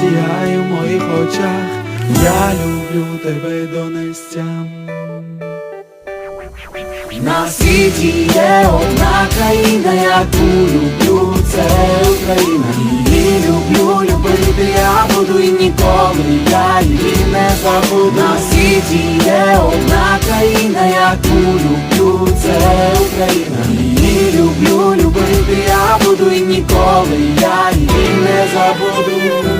сіяє в моїх очах. Я люблю тебе донестям. На світі є одна країна, яку люблю, це Україна. Її люблю, любити я буду і ніколи я її не забуду. На світі є одна країна, яку люблю, це Україна. Її люблю, любити я буду і ніколи я її не забуду.